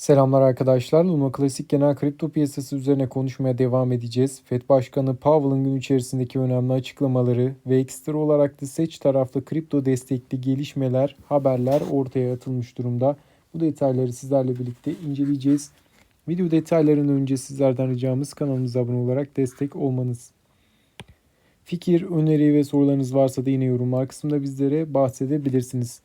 Selamlar arkadaşlar. Luna Klasik genel kripto piyasası üzerine konuşmaya devam edeceğiz. FED Başkanı Powell'ın gün içerisindeki önemli açıklamaları ve ekstra olarak da seç taraflı kripto destekli gelişmeler, haberler ortaya atılmış durumda. Bu detayları sizlerle birlikte inceleyeceğiz. Video detaylarından önce sizlerden ricamız kanalımıza abone olarak destek olmanız. Fikir, öneri ve sorularınız varsa da yine yorumlar kısmında bizlere bahsedebilirsiniz.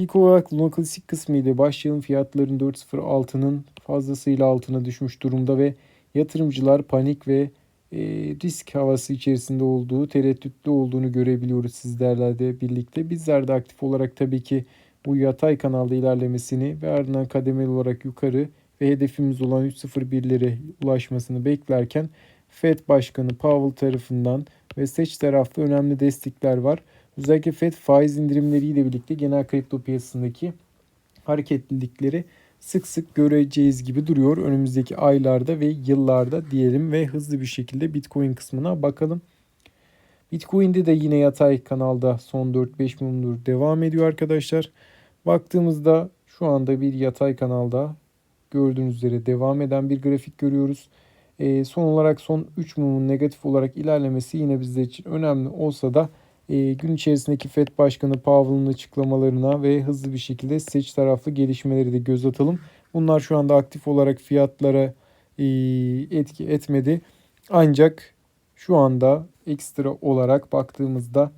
İlk olarak Luna Classic kısmı ile başlayalım. Fiyatların 4.06'nın fazlasıyla altına düşmüş durumda ve yatırımcılar panik ve e, risk havası içerisinde olduğu, tereddütlü olduğunu görebiliyoruz sizlerle de birlikte. Bizler de aktif olarak tabii ki bu yatay kanalda ilerlemesini ve ardından kademeli olarak yukarı ve hedefimiz olan 3.01'lere ulaşmasını beklerken Fed Başkanı Powell tarafından ve seç tarafta önemli destekler var. Özellikle FED faiz indirimleriyle birlikte genel kripto piyasasındaki hareketlilikleri sık sık göreceğiz gibi duruyor önümüzdeki aylarda ve yıllarda diyelim ve hızlı bir şekilde Bitcoin kısmına bakalım. Bitcoin'de de yine yatay kanalda son 4-5 mumdur devam ediyor arkadaşlar. Baktığımızda şu anda bir yatay kanalda gördüğünüz üzere devam eden bir grafik görüyoruz. E, son olarak son 3 mumun negatif olarak ilerlemesi yine bizler için önemli olsa da e, gün içerisindeki FED Başkanı Powell'ın açıklamalarına ve hızlı bir şekilde seç taraflı gelişmeleri de göz atalım. Bunlar şu anda aktif olarak fiyatlara e, etki etmedi. Ancak şu anda ekstra olarak baktığımızda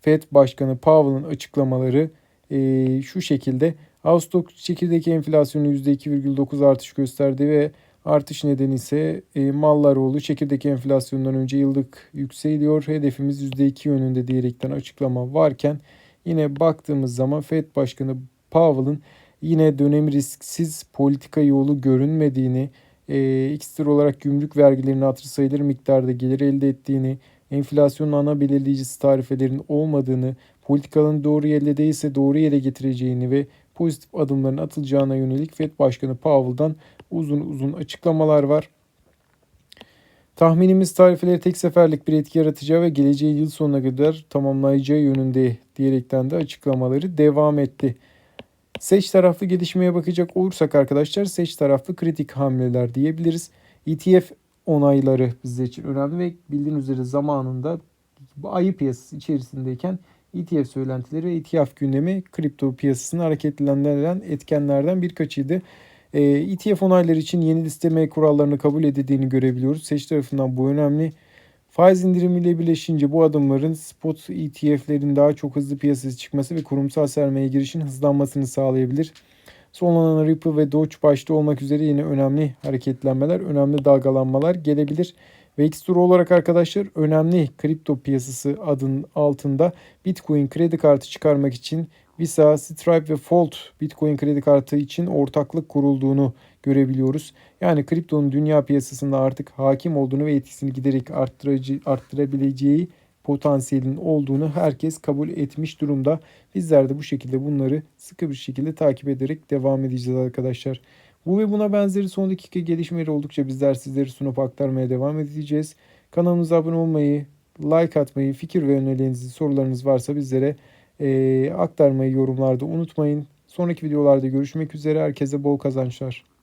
FED Başkanı Powell'ın açıklamaları e, şu şekilde. Ağustos çekirdek enflasyonu %2,9 artış gösterdi ve Artış nedeni ise e, Mallaroğlu çekirdek enflasyondan önce yıllık yükseliyor. Hedefimiz %2 yönünde diyerekten açıklama varken yine baktığımız zaman Fed Başkanı Powell'ın yine dönem risksiz politika yolu görünmediğini, e, ekstra olarak gümrük vergilerinin hatırı sayılır miktarda gelir elde ettiğini, enflasyonun ana belirleyicisi tarifelerin olmadığını, politikaların doğru yerde değilse doğru yere getireceğini ve pozitif adımların atılacağına yönelik FED Başkanı Powell'dan uzun uzun açıklamalar var. Tahminimiz tarifeleri tek seferlik bir etki yaratacağı ve geleceği yıl sonuna kadar tamamlayacağı yönünde diyerekten de açıklamaları devam etti. Seç taraflı gelişmeye bakacak olursak arkadaşlar seç taraflı kritik hamleler diyebiliriz. ETF onayları bizler için önemli ve bildiğiniz üzere zamanında ayı piyasası içerisindeyken ETF söylentileri ve ETF gündemi kripto piyasasını hareketlendiren etkenlerden birkaçıydı. E, ETF onayları için yeni listeme kurallarını kabul edildiğini görebiliyoruz. Seç tarafından bu önemli. Faiz indirimiyle birleşince bu adımların spot ETF'lerin daha çok hızlı piyasaya çıkması ve kurumsal sermaye girişin hızlanmasını sağlayabilir. Son olarak Ripple ve Doge başta olmak üzere yine önemli hareketlenmeler, önemli dalgalanmalar gelebilir. Ve ekstra olarak arkadaşlar önemli kripto piyasası adının altında Bitcoin kredi kartı çıkarmak için Visa, Stripe ve Fold Bitcoin kredi kartı için ortaklık kurulduğunu görebiliyoruz. Yani kriptonun dünya piyasasında artık hakim olduğunu ve etkisini giderek arttırabileceği potansiyelin olduğunu herkes kabul etmiş durumda. Bizler de bu şekilde bunları sıkı bir şekilde takip ederek devam edeceğiz arkadaşlar. Bu ve buna benzeri son dakika gelişmeleri oldukça bizler sizleri sunup aktarmaya devam edeceğiz. Kanalımıza abone olmayı, like atmayı, fikir ve önerilerinizi, sorularınız varsa bizlere e, aktarmayı yorumlarda unutmayın. Sonraki videolarda görüşmek üzere. Herkese bol kazançlar.